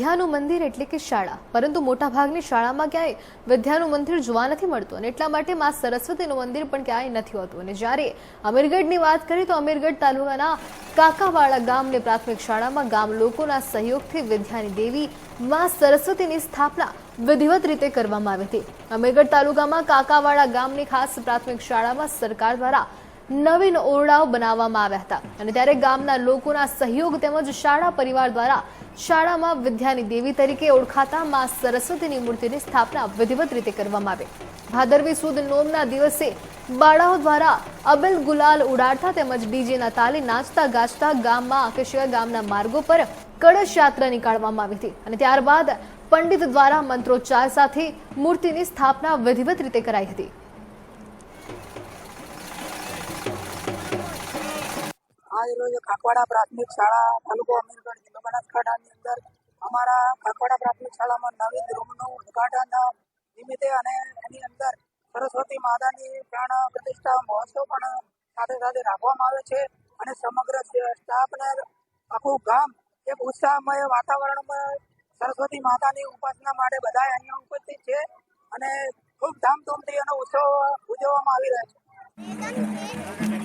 વિદ્યાનું મંદિર એટલે કે શાળા. પરંતુ મોટાભાગની શાળામાં ક્યાંય વિદ્યાનું મંદિર જોવા નથી મળતું અને એટલા માટે માં સરસ્વતીનું મંદિર પણ ક્યાંય નથી હોતું. અને જ્યારે અમીરગઢની વાત કરીએ તો અમીરગઢ તાલુકાના કાકાવાળા ગામની પ્રાથમિક શાળામાં ગામ લોકોના સહયોગથી વિદ્યાની દેવી માં સરસ્વતીની સ્થાપના વિધિવત રીતે કરવામાં આવી હતી. અમીરગઢ તાલુકામાં કાકાવાળા ગામની ખાસ પ્રાથમિક શાળામાં સરકાર દ્વારા નવીન ઓરડાઓ બનાવવામાં આવ્યા હતા. અને ત્યારે ગામના લોકોના સહયોગ તેમજ શાળા પરિવાર દ્વારા શાળામાં વિદ્યાની દેવી તરીકે ઓળખાતા મા સરસ્વતીની મૂર્તિની સ્થાપના વિધિવત રીતે કરવામાં આવી. ભાદરવી સુદ નોમના દિવસે બાળાઓ દ્વારા અબેલ ગુલાલ ઉડાડતા તેમજ ડીજેના તાલે નાચતા ગાજતા ગામમાં આકેશિયા ગામના માર્ગો પર કળશ યાત્રા નીકાળવામાં આવી હતી. અને ત્યારબાદ પંડિત દ્વારા મંત્રોચ્ચાર સાથે મૂર્તિની સ્થાપના વિધિવત રીતે કરાઈ હતી. આજ રોજ કાકવાડા પ્રાથમિક શાળા, તાલુકો અમીરગઢ, જિલ્લો બનાસકાંઠાની અંદર અમારા કાકવાડા પ્રાથમિક શાળામાં નવીન રૂમનું ઉદ્ઘાટન નિમિત્તે અને એની અંદર સરસ્વતી માતાની પ્રાણ પ્રતિષ્ઠા મહોત્સવ પણ સાથે સાથે રાખવામાં આવે છે અને સમગ્ર સ્ટાફને આખું ગામ એક ઉત્સાહમય વાતાવરણમાં સરસ્વતી માતાની ઉપાસના માટે બધા અહીંયા ઉપસ્થિત છે અને ખૂબ ધામધૂમથી એનો ઉત્સવ ઉજવવામાં આવી રહ્યો છે.